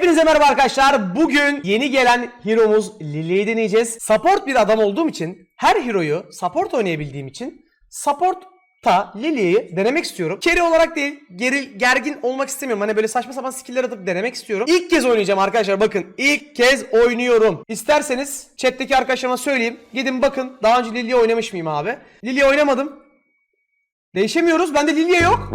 Hepinize merhaba arkadaşlar. Bugün yeni gelen hero'muz Lily'yi deneyeceğiz. Support bir adam olduğum için, her hero'yu support oynayabildiğim için support'ta Lily'yi denemek istiyorum. Carry olarak değil, geri, gergin olmak istemiyorum. Hani böyle saçma sapan skill'ler atıp denemek istiyorum. İlk kez oynayacağım arkadaşlar bakın. ilk kez oynuyorum. İsterseniz chat'teki arkadaşlarıma söyleyeyim. Gidin bakın. Daha önce Lily'yi oynamış mıyım abi? Lily'yi oynamadım. Değişemiyoruz. Bende Lilya yok.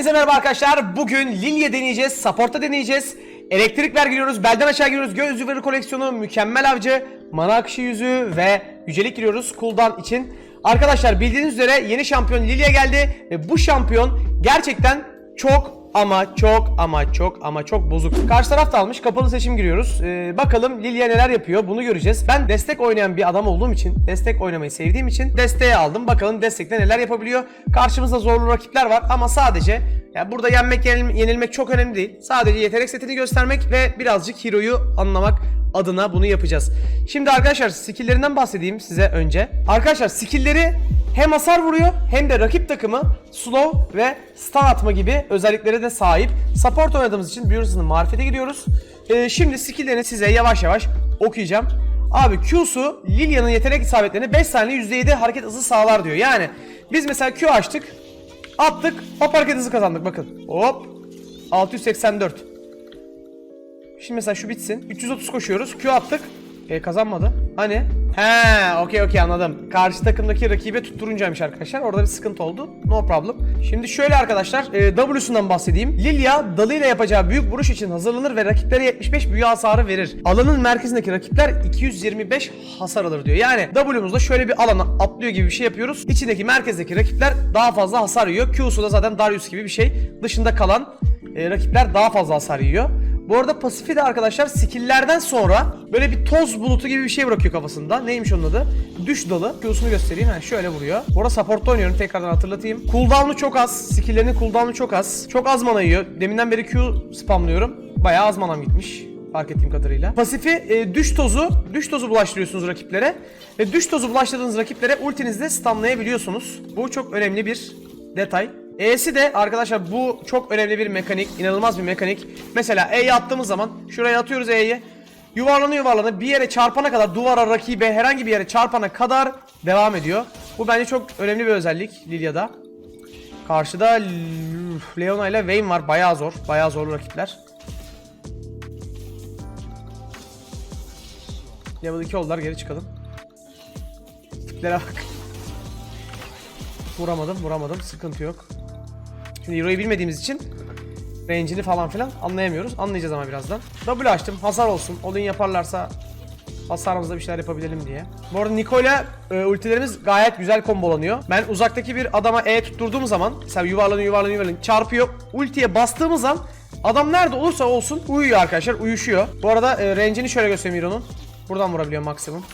Hepinize merhaba arkadaşlar. Bugün Lilia deneyeceğiz, Support'a deneyeceğiz. Elektrik ver giriyoruz, belden aşağı giriyoruz. Göz yüzleri koleksiyonu, mükemmel avcı, mana akışı yüzü ve yücelik giriyoruz cooldown için. Arkadaşlar bildiğiniz üzere yeni şampiyon Lilia geldi ve bu şampiyon gerçekten çok ama çok ama çok ama çok bozuk. Karşı taraf da almış. Kapalı seçim giriyoruz. Ee, bakalım Lilia neler yapıyor bunu göreceğiz. Ben destek oynayan bir adam olduğum için, destek oynamayı sevdiğim için desteğe aldım. Bakalım destekte neler yapabiliyor. Karşımızda zorlu rakipler var ama sadece ya burada yenmek yenil- yenilmek çok önemli değil. Sadece yetenek setini göstermek ve birazcık hero'yu anlamak adına bunu yapacağız. Şimdi arkadaşlar skill'lerinden bahsedeyim size önce. Arkadaşlar skill'leri hem hasar vuruyor hem de rakip takımı slow ve stun atma gibi özelliklere de sahip. Support oynadığımız için Bjornson'un marifete giriyoruz. Ee, şimdi skill'lerini size yavaş yavaş okuyacağım. Abi Q'su Lilia'nın yetenek isabetlerini 5 saniye %7 hareket hızı sağlar diyor. Yani biz mesela Q açtık, attık, hop hareket hızı kazandık bakın. Hop 684. Şimdi mesela şu bitsin. 330 koşuyoruz. Q attık. E, kazanmadı. Hani? He, okey okey anladım. Karşı takımdaki rakibe tutturuncaymış arkadaşlar. Orada bir sıkıntı oldu. No problem. Şimdi şöyle arkadaşlar, e, W'sundan bahsedeyim. Lilia dalıyla yapacağı büyük vuruş için hazırlanır ve rakiplere 75 büyü hasarı verir. Alanın merkezindeki rakipler 225 hasar alır diyor. Yani W'muzda şöyle bir alana atlıyor gibi bir şey yapıyoruz. İçindeki merkezdeki rakipler daha fazla hasar yiyor. Q'su da zaten Darius gibi bir şey. Dışında kalan e, rakipler daha fazla hasar yiyor. Bu arada pasifi de arkadaşlar skill'lerden sonra böyle bir toz bulutu gibi bir şey bırakıyor kafasında. Neymiş onun adı? Düş dalı. Q'sunu göstereyim. Ha, şöyle vuruyor. Bu arada support'ta oynuyorum. Tekrardan hatırlatayım. Cooldown'u çok az. Skill'lerinin cooldown'u çok az. Çok az mana yiyor. Deminden beri Q spamlıyorum. Bayağı az manam gitmiş. Fark ettiğim kadarıyla. Pasifi e, düş tozu, düş tozu bulaştırıyorsunuz rakiplere. Ve düş tozu bulaştırdığınız rakiplere ultinizle stunlayabiliyorsunuz. Bu çok önemli bir detay. E'si de arkadaşlar bu çok önemli bir mekanik, inanılmaz bir mekanik. Mesela E'yi attığımız zaman şuraya atıyoruz E'yi. Yuvarlanıyor yuvarlanıyor bir yere çarpana kadar duvara rakibe herhangi bir yere çarpana kadar devam ediyor. Bu bence çok önemli bir özellik Lilia'da. Karşıda Leona ile Vayne var. Bayağı zor. Bayağı zorlu rakipler. Level 2 oldular geri çıkalım. Tiplere bak. Vuramadım vuramadım sıkıntı yok. Şimdi Euro'yu bilmediğimiz için range'ini falan filan anlayamıyoruz. Anlayacağız ama birazdan. W açtım hasar olsun. Olin yaparlarsa hasarımızda bir şeyler yapabilelim diye. Bu arada Niko e, ultilerimiz gayet güzel kombolanıyor. Ben uzaktaki bir adama E tutturduğum zaman mesela yuvarlanıyor yuvarlanıyor yuvarlanıyor çarpıyor. Ultiye bastığımız zaman adam nerede olursa olsun uyuyor arkadaşlar uyuşuyor. Bu arada e, range'ini şöyle göstereyim Euro'nun. Buradan vurabiliyor maksimum.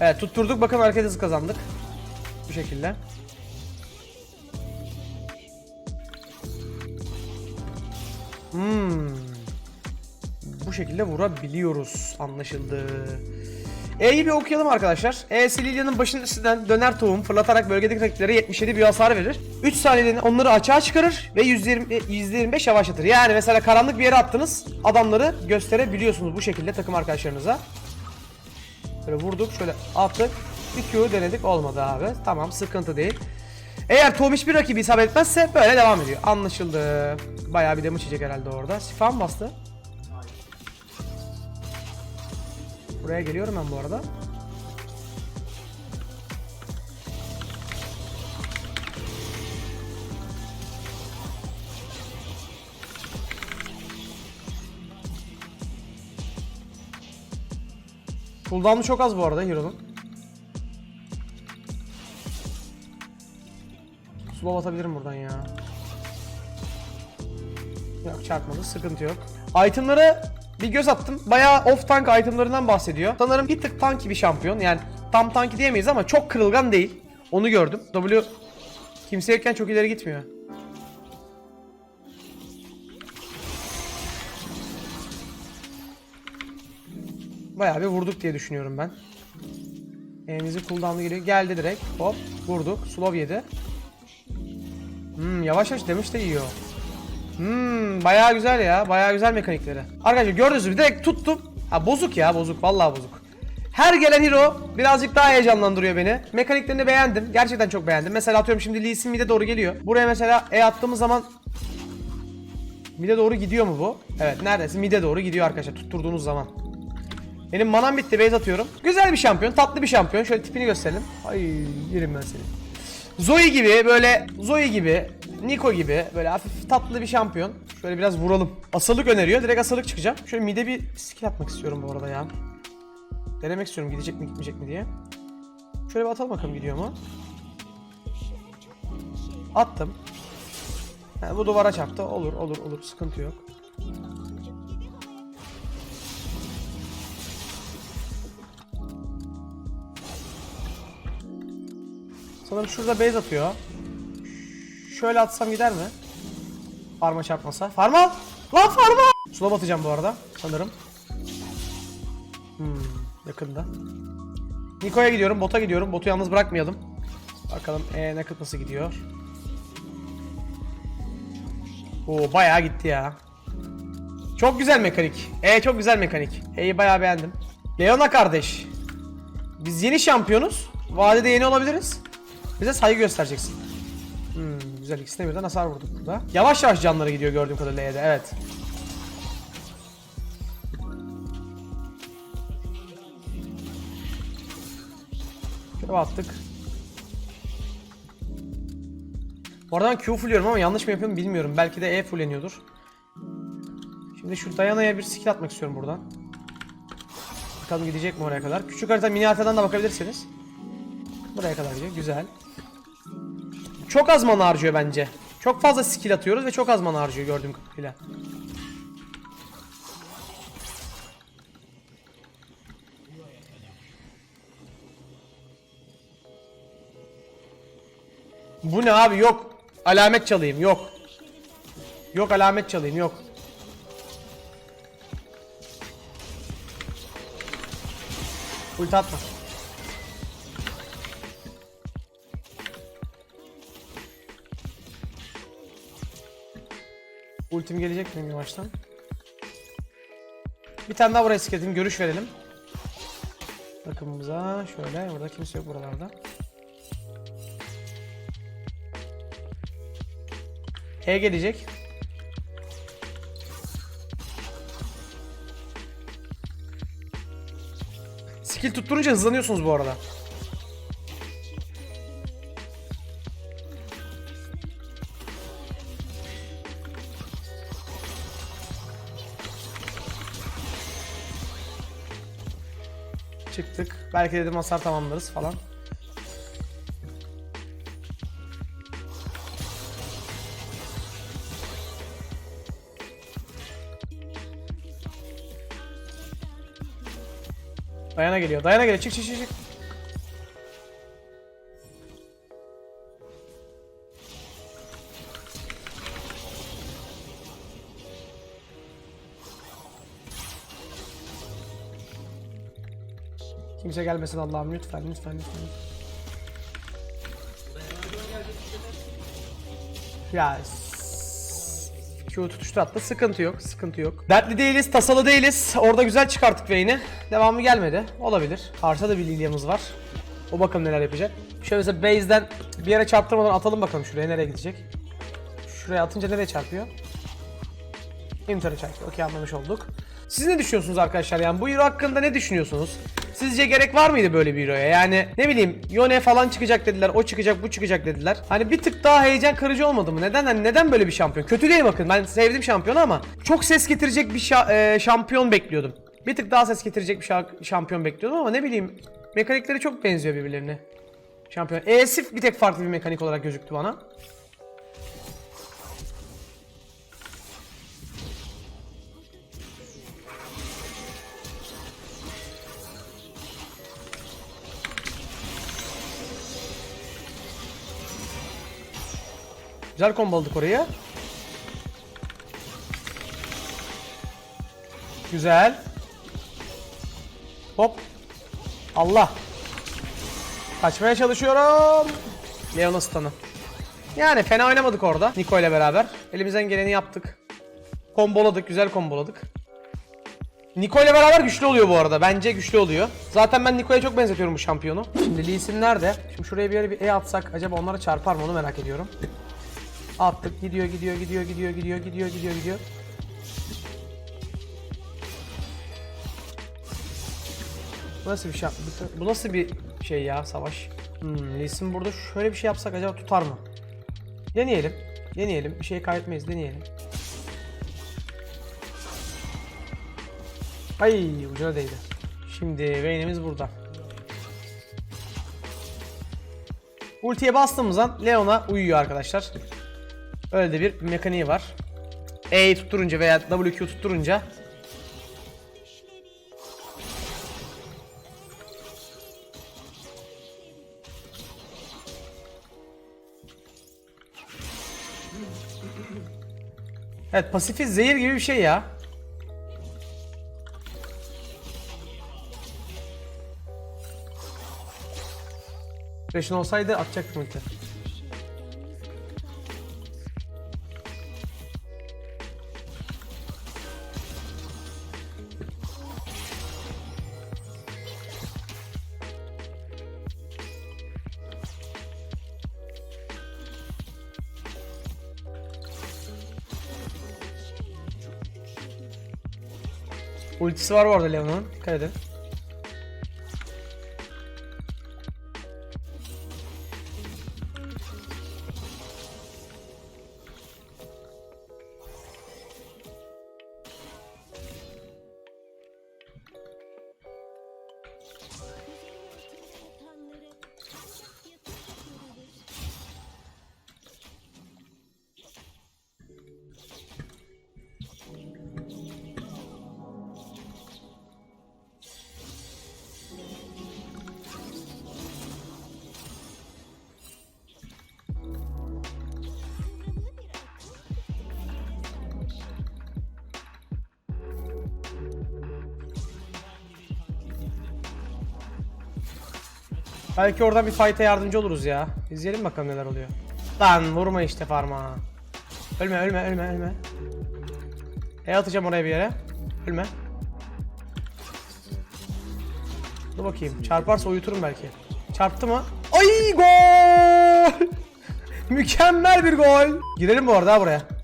Evet tutturduk bakın hareket hızı kazandık. Bu şekilde. Hmm. Bu şekilde vurabiliyoruz. Anlaşıldı. E'yi bir okuyalım arkadaşlar. E Lilia'nın başının üstünden döner tohum fırlatarak bölgedeki rakiplere 77 bir hasar verir. 3 saniyede onları açığa çıkarır ve %20, %25 yavaşlatır. Yani mesela karanlık bir yere attınız adamları gösterebiliyorsunuz bu şekilde takım arkadaşlarınıza. Böyle vurduk şöyle attık. Bir Q denedik olmadı abi. Tamam sıkıntı değil. Eğer Tom hiçbir rakibi isabet etmezse böyle devam ediyor. Anlaşıldı. Bayağı bir damage yiyecek herhalde orada. Şifa mı bastı? Buraya geliyorum ben bu arada. Cooldown'u çok az bu arada Hero'nun. Slow atabilirim buradan ya. Yok çarpmadı sıkıntı yok. Itemları bir göz attım. Bayağı off tank itemlarından bahsediyor. Sanırım bir tık tanki bir şampiyon. Yani tam tanki diyemeyiz ama çok kırılgan değil. Onu gördüm. W kimse yokken çok ileri gitmiyor. Bayağı bir vurduk diye düşünüyorum ben. Elimizi cooldown'u geliyor. Geldi direkt. Hop vurduk. Slow yedi. Hmm, yavaş yavaş demiş de yiyor. Hmm, bayağı güzel ya. Bayağı güzel mekanikleri. Arkadaşlar gördünüz mü? Direkt tuttum. Ha bozuk ya bozuk. Vallahi bozuk. Her gelen hero birazcık daha heyecanlandırıyor beni. Mekaniklerini beğendim. Gerçekten çok beğendim. Mesela atıyorum şimdi Lee Sin mid'e doğru geliyor. Buraya mesela E attığımız zaman mid'e doğru gidiyor mu bu? Evet neredeyse mid'e doğru gidiyor arkadaşlar tutturduğunuz zaman. Benim manam bitti base atıyorum. Güzel bir şampiyon, tatlı bir şampiyon. Şöyle tipini gösterelim. Ay yerim ben seni. Zoe gibi böyle Zoe gibi Nico gibi böyle hafif tatlı bir şampiyon. Şöyle biraz vuralım. Asırlık öneriyor. Direkt asırlık çıkacağım. Şöyle mide bir skill atmak istiyorum bu arada ya. Denemek istiyorum gidecek mi gitmeyecek mi diye. Şöyle bir atalım bakalım gidiyor mu? Attım. Ha, bu duvara çarptı. Olur olur olur sıkıntı yok. Sanırım şurada base atıyor. Şöyle atsam gider mi? Farma çarpmasa. Farma! Lan farma! Slow atacağım bu arada sanırım. Hmm, yakında. Niko'ya gidiyorum, bota gidiyorum. Botu yalnız bırakmayalım. Bakalım e, naked nasıl gidiyor. Oo bayağı gitti ya. Çok güzel mekanik. E çok güzel mekanik. E'yi bayağı beğendim. Leona kardeş. Biz yeni şampiyonuz. Vadede yeni olabiliriz. Bize saygı göstereceksin. Hmm, güzel ikisine birden hasar vurduk burada. Yavaş yavaş canları gidiyor gördüğüm kadarıyla E'de evet. Şöyle attık. Bu arada ben Q fulluyorum ama yanlış mı yapıyorum bilmiyorum. Belki de E fulleniyordur. Şimdi şu Dayana'ya bir skill atmak istiyorum buradan. Bakalım gidecek mi oraya kadar. Küçük harita mini haritadan da bakabilirsiniz. Buraya kadar gidiyor. Güzel. Çok az mana harcıyor bence. Çok fazla skill atıyoruz ve çok az mana harcıyor gördüğüm kadarıyla. Bu ne abi yok. Alamet çalayım yok. Yok alamet çalayım yok. Ulti atma. Ultim gelecek mi yavaştan? Bir tane daha buraya sikledim. Görüş verelim. Takımımıza şöyle. Burada kimse yok buralarda. E gelecek. Skill tutturunca hızlanıyorsunuz bu arada. Belki dedim hasar tamamlarız falan. Dayana geliyor. Dayana geliyor. Çık çık çık çık. Kimse gelmesin Allah'ım lütfen lütfen lütfen. Ya Q tutuştu hatta sıkıntı yok sıkıntı yok. Dertli değiliz tasalı değiliz orada güzel çıkarttık Vayne'i. Devamı gelmedi olabilir. Karşıda da bir Lilia'mız var. O bakalım neler yapacak. Şöyle mesela base'den bir yere çarptırmadan atalım bakalım şuraya nereye gidecek. Şuraya atınca nereye çarpıyor? Inter'e çarpıyor. Okey anlamış olduk. Siz ne düşünüyorsunuz arkadaşlar yani bu hero hakkında ne düşünüyorsunuz? Sizce gerek var mıydı böyle bir hero'ya? Yani ne bileyim Yone falan çıkacak dediler, o çıkacak, bu çıkacak dediler. Hani bir tık daha heyecan kırıcı olmadı mı? Neden hani neden böyle bir şampiyon? Kötü değil bakın. Ben sevdim şampiyonu ama çok ses getirecek bir şa- e, şampiyon bekliyordum. Bir tık daha ses getirecek bir şa- şampiyon bekliyordum ama ne bileyim mekanikleri çok benziyor birbirlerine. Şampiyon. E'si bir tek farklı bir mekanik olarak gözüktü bana. Güzel komboladık oraya. Güzel. Hop. Allah. Kaçmaya çalışıyorum. Leona stun'ı. Yani fena oynamadık orada Niko ile beraber. Elimizden geleni yaptık. Komboladık, güzel komboladık. Niko ile beraber güçlü oluyor bu arada. Bence güçlü oluyor. Zaten ben Niko'ya çok benzetiyorum bu şampiyonu. Şimdi Lee Sin nerede? Şimdi şuraya bir yere bir E atsak acaba onlara çarpar mı onu merak ediyorum. Attık. Gidiyor, gidiyor, gidiyor, gidiyor, gidiyor, gidiyor, gidiyor, gidiyor. Bu nasıl bir şey? Bu nasıl bir şey ya savaş? Hmm, Lee Sin burada şöyle bir şey yapsak acaba tutar mı? Deneyelim. Deneyelim. Bir şey kaybetmeyiz. Deneyelim. Ay ucuna değdi. Şimdi Vayne'imiz burada. Ultiye bastığımız an Leon'a uyuyor arkadaşlar. Öyle de bir mekaniği var. E'yi tutturunca veya WQ tutturunca Evet pasifi zehir gibi bir şey ya. Flash'ın olsaydı atacaktım ulti. Ultisi var bu arada Leon'un. Dikkat edin. Belki oradan bir fight'e yardımcı oluruz ya. İzleyelim bakalım neler oluyor. Lan vurma işte parmağı. Ölme ölme ölme ölme. E atacağım oraya bir yere. Ölme. Dur bakayım. Çarparsa uyuturum belki. Çarptı mı? Ay gol! Mükemmel bir gol. Girelim bu arada buraya.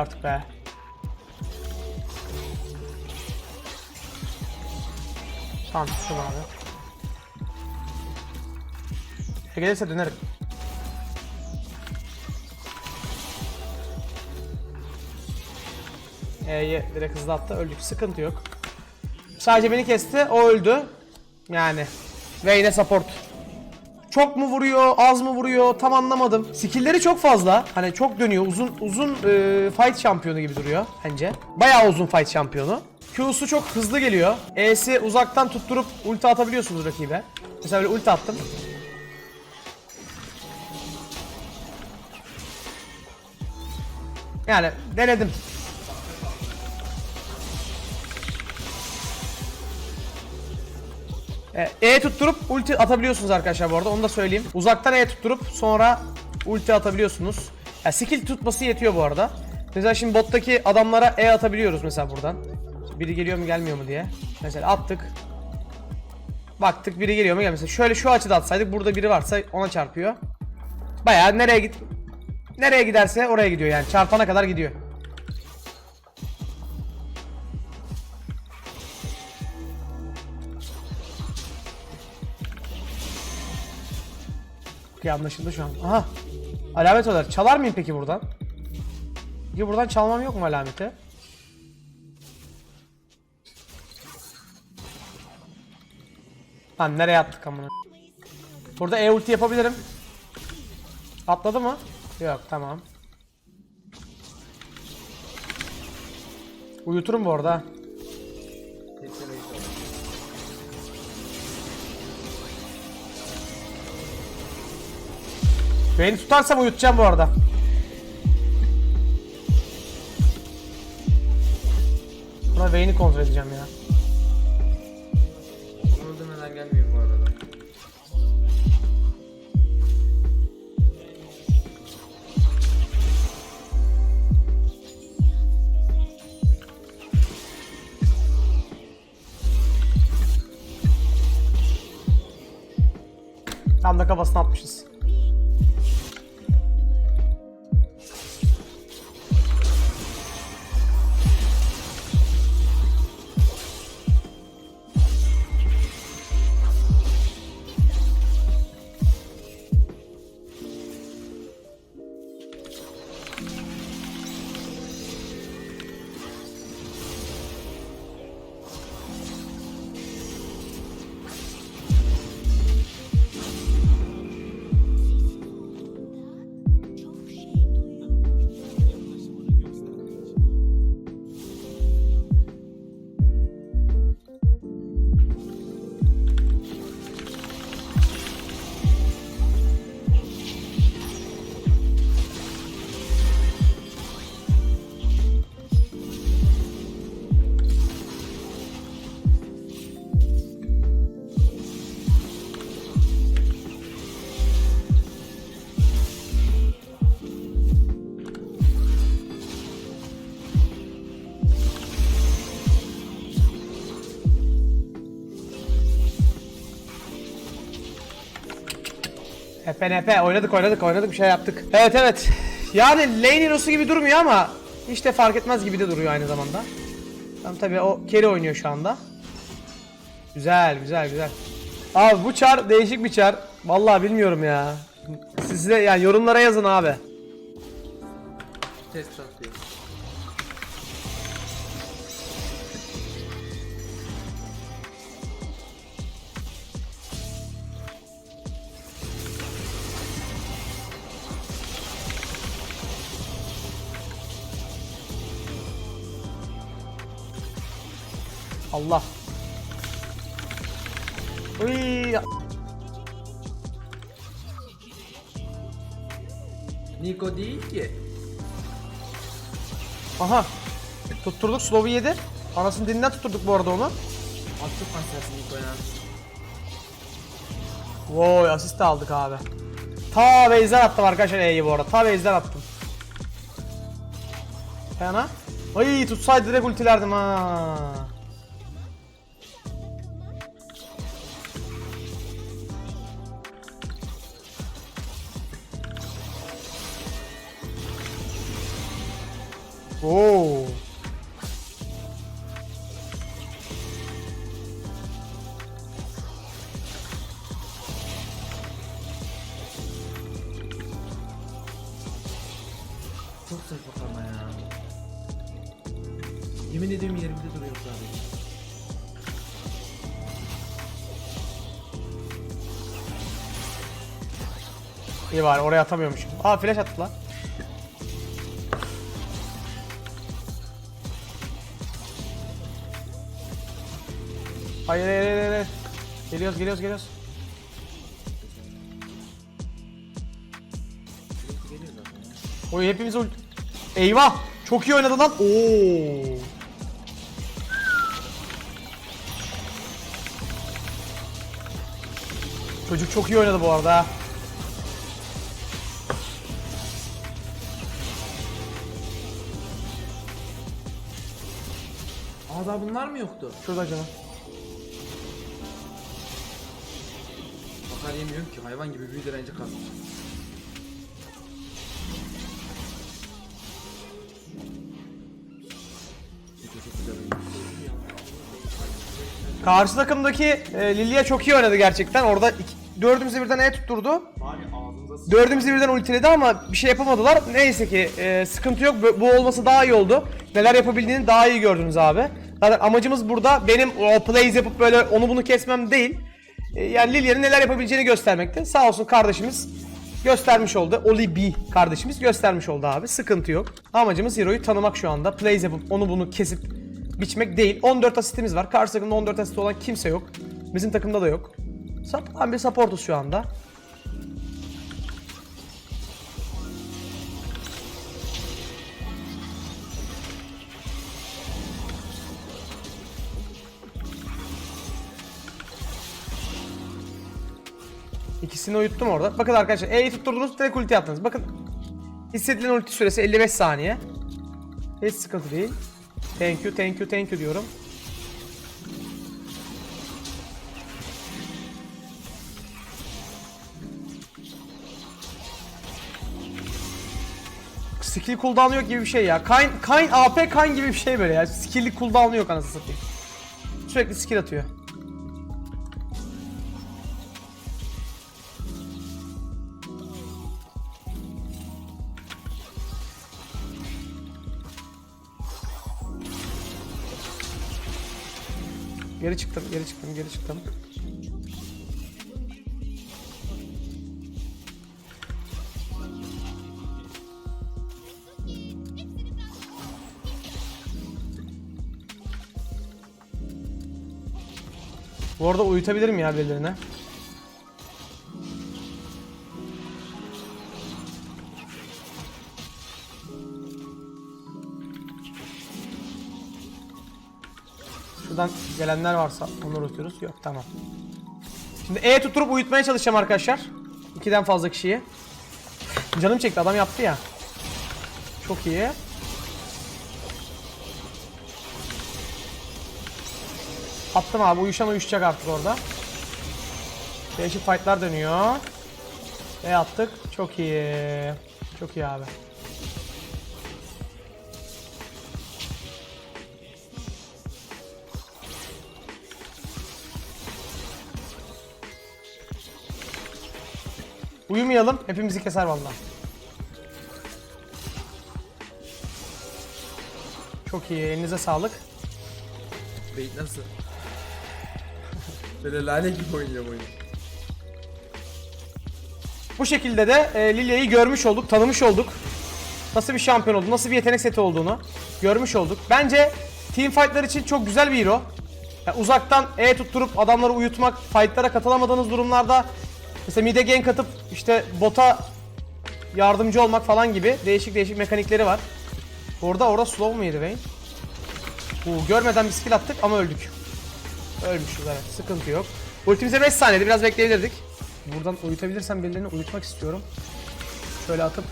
Artık be. Tamam tuttum abi. E gelirse dönerim. E'ye direkt hızlı attı. Öldük. Sıkıntı yok. Sadece beni kesti. O öldü. Yani. Ve yine support. Çok mu vuruyor, az mı vuruyor tam anlamadım. Skill'leri çok fazla. Hani çok dönüyor. Uzun uzun e, fight şampiyonu gibi duruyor bence. Bayağı uzun fight şampiyonu. Q'su çok hızlı geliyor. E'si uzaktan tutturup ulti atabiliyorsunuz rakibe. Mesela böyle ulti attım. Yani denedim. E, E tutturup ulti atabiliyorsunuz arkadaşlar bu arada onu da söyleyeyim. Uzaktan E tutturup sonra ulti atabiliyorsunuz. Ya skill tutması yetiyor bu arada. Mesela şimdi bottaki adamlara E atabiliyoruz mesela buradan. Biri geliyor mu gelmiyor mu diye. Mesela attık. Baktık biri geliyor mu gelmiyor. Şöyle şu açıda atsaydık burada biri varsa ona çarpıyor. Bayağı nereye git nereye giderse oraya gidiyor yani çarpana kadar gidiyor. Okey anlaşıldı şu an. Aha. Alamet olarak çalar mıyım peki buradan? Ya buradan çalmam yok mu alameti? Lan nereye attık amına? Burada E ulti yapabilirim. Atladı mı? Yok tamam. Uyuturum bu arada. Beni tutarsam uyutacağım bu arada. Buna Vayne'i kontrol edeceğim ya. Onu öldürmeden gelmeyeyim bu arada. Tam da kafasına atmışız. Nepe oynadık oynadık oynadık bir şey yaptık. Evet evet. Yani lane hero'su gibi durmuyor ama hiç de fark etmez gibi de duruyor aynı zamanda. Tam tabii o carry oynuyor şu anda. Güzel güzel güzel. Abi bu çar değişik bir çar. Vallahi bilmiyorum ya. Siz de yani yorumlara yazın abi. Test atıyor. Allah. Uy. Niko değil ki. Aha. Tutturduk slow'u yedi. Anasını dilinden tutturduk bu arada onu. Attık masası Niko'ya. Vay asist de aldık abi. Ta base'den attım arkadaşlar E'yi bu arada. Ta base'den attım. Yana. Ay tutsaydı direkt ultilerdim ha. Oo. Çok saçma ama ya. Yemin ediyorum yerimde duruyor sadece. İyi var oraya atamıyormuşum. Aa flash attı lan. Hayır hayır hayır hayır. Geliyoruz geliyoruz geliyoruz. Oy hepimiz ult. Eyvah! Çok iyi oynadı lan. Oo. Çocuk çok iyi oynadı bu arada. Aa daha bunlar mı yoktu? Şurada canım. Yemiyorum ki hayvan gibi büyü direnci oynuyor. Karşı takımdaki e, Lilia çok iyi oynadı gerçekten. Orada iki, dördümüzü birden E tutturdu. Dördümüzü birden ultiledi ama bir şey yapamadılar. Neyse ki e, sıkıntı yok. Bu, bu olması daha iyi oldu. Neler yapabildiğini daha iyi gördünüz abi. Zaten amacımız burada benim o plays yapıp böyle onu bunu kesmem değil. E, yani Lilia'nın neler yapabileceğini göstermekte. Sağ olsun kardeşimiz göstermiş oldu. Oli B kardeşimiz göstermiş oldu abi. Sıkıntı yok. Amacımız Hero'yu tanımak şu anda. Plays yapıp onu bunu kesip biçmek değil. 14 asistimiz var. Karşı takımda 14 asist olan kimse yok. Bizim takımda da yok. Saplan bir supportuz şu anda. İkisini uyuttum orada. Bakın arkadaşlar E'yi tutturdunuz direkt ulti yaptınız. Bakın hissedilen ulti süresi 55 saniye. Hiç sıkıntı değil. Thank you, thank you, thank you diyorum. Skill cooldown'u yok gibi bir şey ya. Kayn, Kayn AP Kayn gibi bir şey böyle ya. Skill'li cooldown'u yok anasını satayım. Sürekli skill atıyor. Geri çıktım, geri çıktım, geri çıktım. Bu arada uyutabilirim ya birilerine. Şuradan gelenler varsa onları uyutuyoruz. Yok tamam. Şimdi E tutturup uyutmaya çalışacağım arkadaşlar. İkiden fazla kişiyi. Canım çekti adam yaptı ya. Çok iyi. Attım abi uyuşan uyuşacak artık orada. Değişik fightlar dönüyor. E attık. Çok iyi. Çok iyi abi. Uyumayalım. Hepimizi keser vallahi. Çok iyi. Elinize sağlık. Beyt nasıl? Böyle lale gibi oynuyor oyunu. Bu şekilde de e, Lilia'yı görmüş olduk, tanımış olduk. Nasıl bir şampiyon olduğunu, nasıl bir yetenek seti olduğunu görmüş olduk. Bence team fightlar için çok güzel bir hero. Ya uzaktan E tutturup adamları uyutmak, fightlara katılamadığınız durumlarda mesela mide gank atıp işte bota yardımcı olmak falan gibi değişik değişik mekanikleri var. Orada orada slow mu yedi Vayne? Bu görmeden bir skill attık ama öldük. Ölmüşüz evet sıkıntı yok. Ultimize 5 saniyede biraz bekleyebilirdik. Buradan uyutabilirsem birilerini uyutmak istiyorum. Şöyle atıp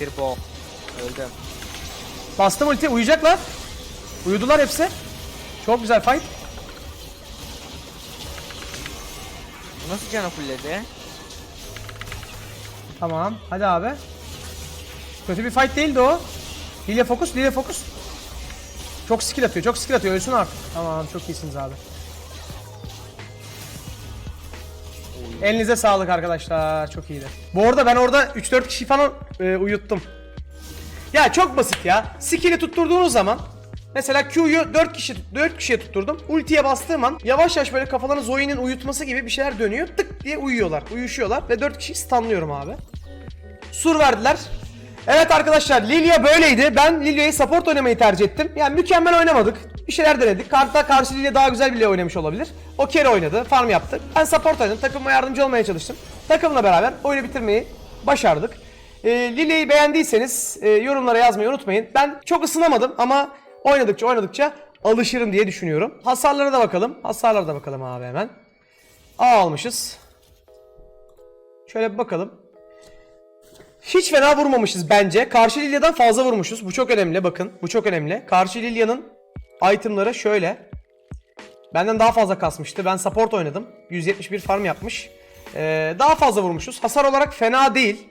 Bir bol. Öldüm. bastım ulti uyuyacaklar. Uyudular hepsi. Çok güzel fight. Nasıl canı fulledi? Tamam hadi abi. Kötü bir fight değildi o. Lile fokus, Lile fokus. Çok skill atıyor, çok skill atıyor. Ölsün artık. Tamam çok iyisiniz abi. Elinize sağlık arkadaşlar. Çok iyiydi. Bu arada ben orada 3-4 kişi falan e, uyuttum. Ya çok basit ya. Skill'i tutturduğunuz zaman Mesela Q'yu 4 kişi 4 kişiye tutturdum. Ultiye bastığım an yavaş yavaş böyle kafalarını Zoe'nin uyutması gibi bir şeyler dönüyor. Tık diye uyuyorlar. Uyuşuyorlar ve 4 kişiyi stunlıyorum abi. Sur verdiler. Evet arkadaşlar Lilia böyleydi. Ben Lilia'yı support oynamayı tercih ettim. Yani mükemmel oynamadık. Bir şeyler denedik. Kartta karşı Lilia daha güzel bile oynamış olabilir. O kere oynadı. Farm yaptı. Ben support oynadım. Takımıma yardımcı olmaya çalıştım. Takımla beraber oyunu bitirmeyi başardık. Ee, Lilia'yı beğendiyseniz e, yorumlara yazmayı unutmayın. Ben çok ısınamadım ama oynadıkça oynadıkça alışırım diye düşünüyorum. Hasarlara da bakalım. Hasarlara da bakalım abi hemen. A almışız. Şöyle bir bakalım. Hiç fena vurmamışız bence. Karşı Lilya'dan fazla vurmuşuz. Bu çok önemli bakın. Bu çok önemli. Karşı Lilya'nın itemları şöyle. Benden daha fazla kasmıştı. Ben support oynadım. 171 farm yapmış. Ee, daha fazla vurmuşuz. Hasar olarak fena değil.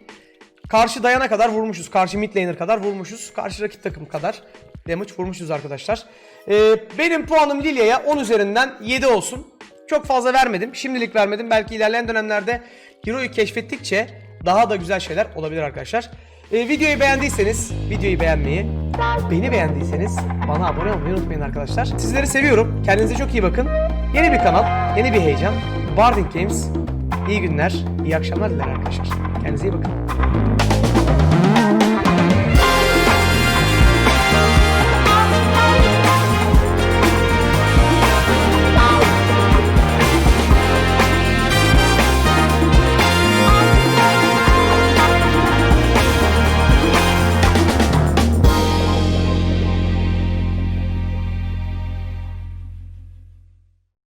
Karşı dayana kadar vurmuşuz. Karşı mid laner kadar vurmuşuz. Karşı rakip takım kadar damage vurmuşuz arkadaşlar. Ee, benim puanım Lilya'ya 10 üzerinden 7 olsun. Çok fazla vermedim. Şimdilik vermedim. Belki ilerleyen dönemlerde Hero'yu keşfettikçe daha da güzel şeyler olabilir arkadaşlar. Ee, videoyu beğendiyseniz videoyu beğenmeyi, beni beğendiyseniz bana abone olmayı unutmayın arkadaşlar. Sizleri seviyorum. Kendinize çok iyi bakın. Yeni bir kanal, yeni bir heyecan. Barding Games İyi günler, iyi akşamlar diler arkadaşlar. Kendinize iyi bakın.